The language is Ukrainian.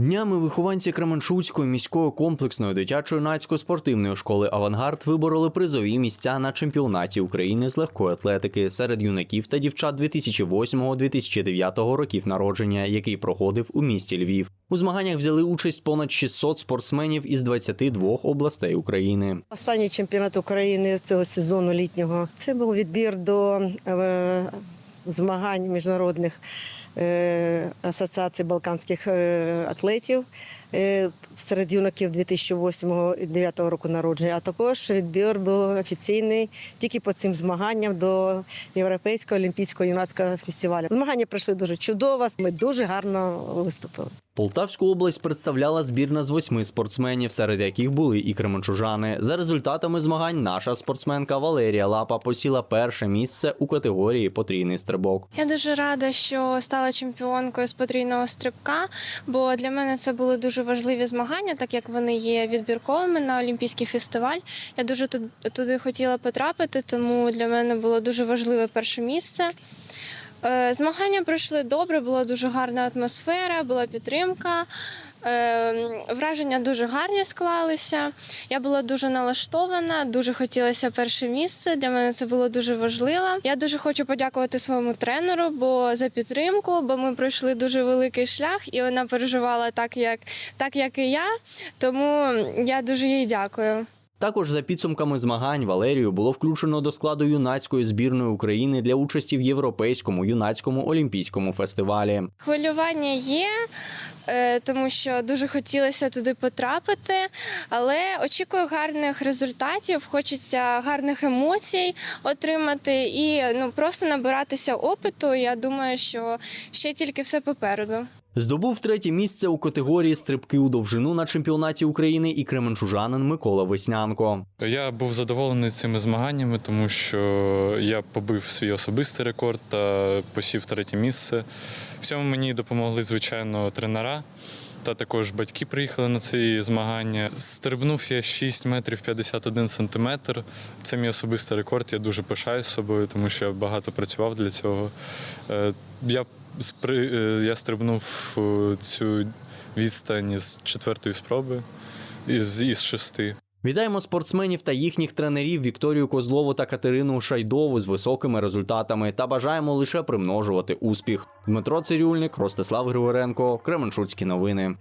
Днями вихованці Кременчуцької міської комплексної дитячо-юнацької спортивної школи Авангард вибороли призові місця на чемпіонаті України з легкої атлетики серед юнаків та дівчат 2008-2009 років народження, який проходив у місті Львів. У змаганнях взяли участь понад 600 спортсменів із 22 областей України. Останній чемпіонат України цього сезону літнього це був відбір до е, змагань міжнародних е, асоціацій балканських е, атлетів серед юнаків 2008-2009 року народження. А також відбір був офіційний тільки по цим змаганням до Європейського олімпійського юнацького фестивалю. Змагання пройшли дуже чудово. Ми дуже гарно виступили. Полтавську область представляла збірна з восьми спортсменів, серед яких були і кременчужани. За результатами змагань наша спортсменка Валерія Лапа посіла перше місце у категорії потрійний стрибок. Я дуже рада, що стала чемпіонкою з потрійного стрибка, бо для мене це були дуже важливі змагання, так як вони є відбірковими на Олімпійський фестиваль. Я дуже туди хотіла потрапити, тому для мене було дуже важливе перше місце. Е, Змагання пройшли добре, була дуже гарна атмосфера, була підтримка. Е, Враження дуже гарні склалися. Я була дуже налаштована, дуже хотілося перше місце. Для мене це було дуже важливо. Я дуже хочу подякувати своєму тренеру, бо за підтримку, бо ми пройшли дуже великий шлях, і вона переживала так, як, так, як і я. Тому я дуже їй дякую. Також за підсумками змагань Валерію було включено до складу юнацької збірної України для участі в європейському юнацькому олімпійському фестивалі. Хвилювання є, тому що дуже хотілося туди потрапити, але очікую гарних результатів, хочеться гарних емоцій отримати і ну просто набиратися опиту. Я думаю, що ще тільки все попереду. Здобув третє місце у категорії стрибки у довжину на чемпіонаті України і кременчужанин Микола Веснянко. Я був задоволений цими змаганнями, тому що я побив свій особистий рекорд та посів третє місце. В цьому мені допомогли, звичайно, тренера. Та також батьки приїхали на ці змагання. Стрибнув я 6 метрів 51 сантиметр. Це мій особистий рекорд. Я дуже пишаюсь собою, тому що я багато працював для цього. Е, Я, е, я стрибнув е, цю відстань з четвертої спроби, із, із шести. Вітаємо спортсменів та їхніх тренерів Вікторію Козлову та Катерину Шайдову з високими результатами та бажаємо лише примножувати успіх. Дмитро Цирюльник, Ростислав Григоренко, Кременчуцькі новини.